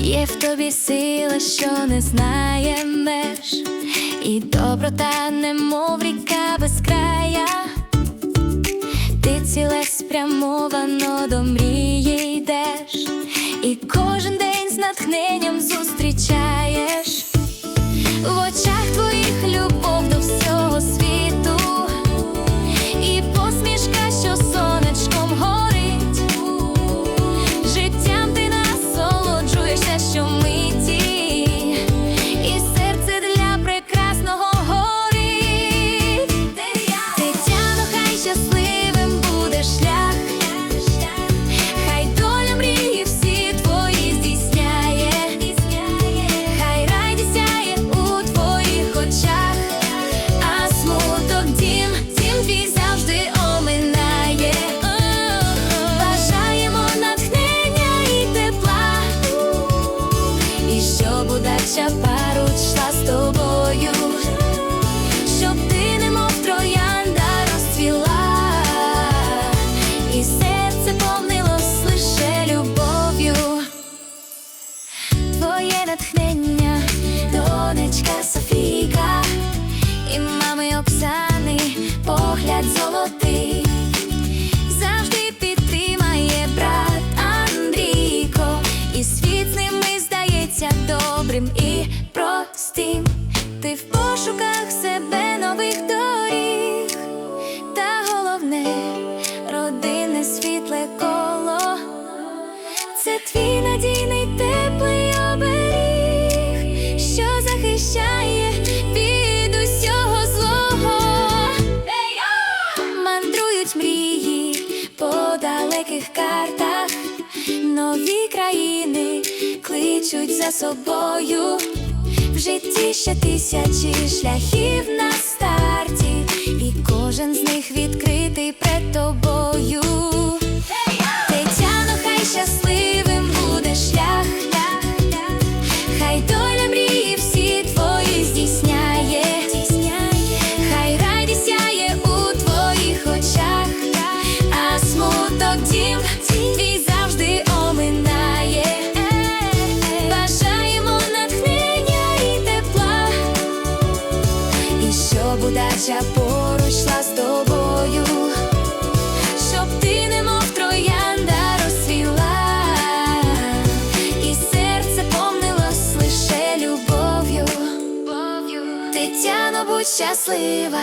Є в тобі сила, що не знає і доброта, немов ріка без. Ти ціле спрямовано до йдеш, і кожен день з натхненням зустрічаєш. show Твоє натхнення, донечка Софійка, і мами Оксани, погляд золотий, завжди підтримає брат Андрійко, і світ здається добрим і простим. Ти в пошуках себе нових доріг, та головне захищає від усього злого. Мандрують мрії по далеких картах, нові країни кличуть за собою. В житті ще тисячі шляхів на старті, і кожен з них відкритий пред тобою. Дім завжди оминає. Бажаємо натхнення і тепла, і щоб удача поруч з тобою щоб ти немов троянда розцвіла, і серце повнилось лише любов'ю. Тетяно, будь щаслива.